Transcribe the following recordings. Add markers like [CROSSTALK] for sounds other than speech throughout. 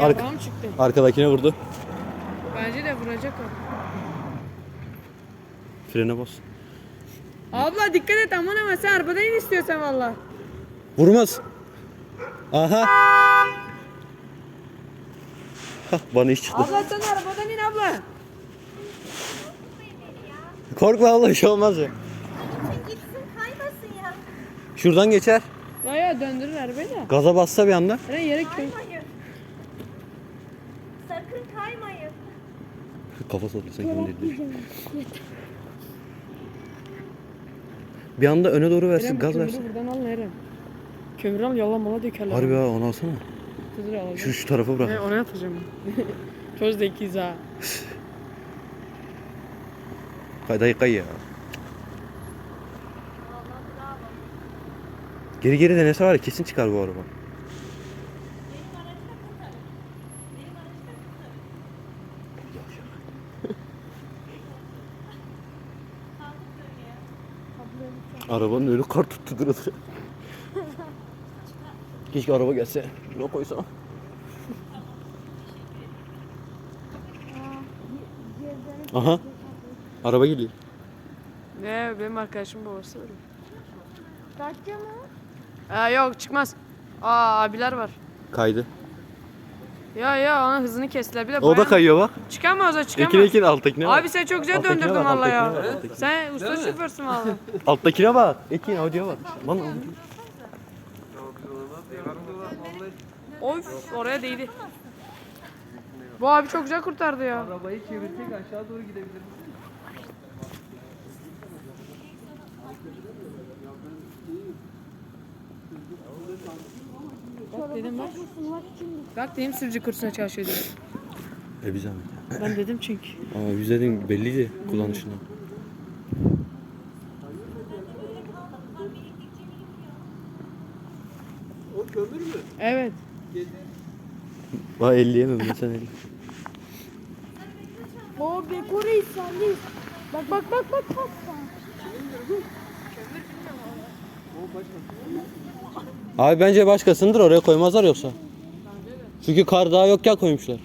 Arka- Yalan çıktı. Arkadakine vurdu. Bence de vuracak o. Frene bas. Abla dikkat et aman ama sen arabadan in istiyorsan valla. Vurmaz. Aha. Hah, bana iş çıktı. Abla sen arabadan in abla. Korkma Allah bir şey olmaz ya. Gitsin kaymasın ya. Şuradan geçer. Ya ya döndürür arabayı da. Gaza bassa bir anda. Eren yere köy. [LAUGHS] Kafa sanki dedi. Bir anda öne doğru versin, Eren gaz versin. buradan al Eren. Kömür al yalan mala dökerler. Harbi ha onu alsana. Kızır al. Şu şu tarafa He, bırak. ona atacağım. [LAUGHS] Çok zekiyiz ha. [SIGHS] Kay dayı kay ya. Geri geri denese var ya kesin çıkar bu araba. Arabanın önü kar tuttu durdu. Keşke araba gelse. Buna koysam. Aha. Araba geliyor. Ne benim arkadaşım babası öyle. Kaçacağım mı? Aa, yok çıkmaz. Aa abiler var. Kaydı. Ya ya onun hızını kestiler. Bir de O da bayan- kayıyor bak. Çıkamaz o çıkamaz. Ekine ekine alttakine bak. Abi sen çok güzel Alttakine döndürdün bak, valla ya. alttakine bak, alttakine. Sen usta şoförsün valla. [LAUGHS] Alttakine bak. Ekin Audi'ye bak. Lan Of oraya değdi. Bu abi çok güzel kurtardı ya. Arabayı çevirsek aşağı doğru gidebiliriz. Dedim bak. Bak dedim sürücü kursuna çalışıyor dedim. E zahmet. Ben dedim çünkü. Ama yüzlerin belliydi kullanışından. O kömür mü? Evet. Bak 50 yemem ben sen 50. O Bekuri sendeyiz. Bak bak bak bak bak. Abi bence başkasındır oraya koymazlar yoksa. Çünkü kar daha yokken koymuşlar.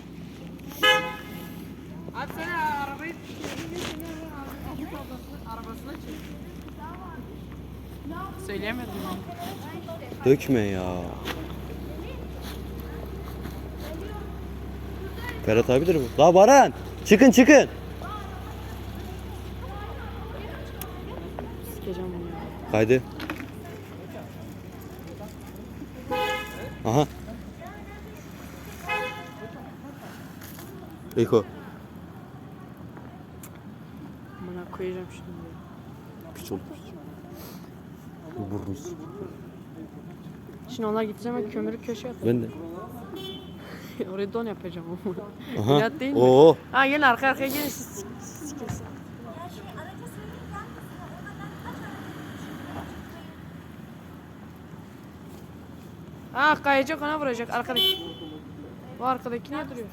Abi sen arabayı arabasına çek. Söyleyemedim abi. Dökme ya. Ferhat abidir bu. La Baran! Çıkın çıkın! Sikeceğim bunu ya. Kaydı. Aha. Eko. Bana koyacağım şimdi. Piç oldu. Burnuz. Şimdi onlar gideceğim ben kömürü köşeye atacağım. Ben de. Oraya don yapacağım. Aha. Hayat değil mi? Oo. Ha gelin arka arkaya gelin siz. siz- siz kesin. Ha kayacak ona vuracak arkadaki. Bu arkadaki niye duruyor?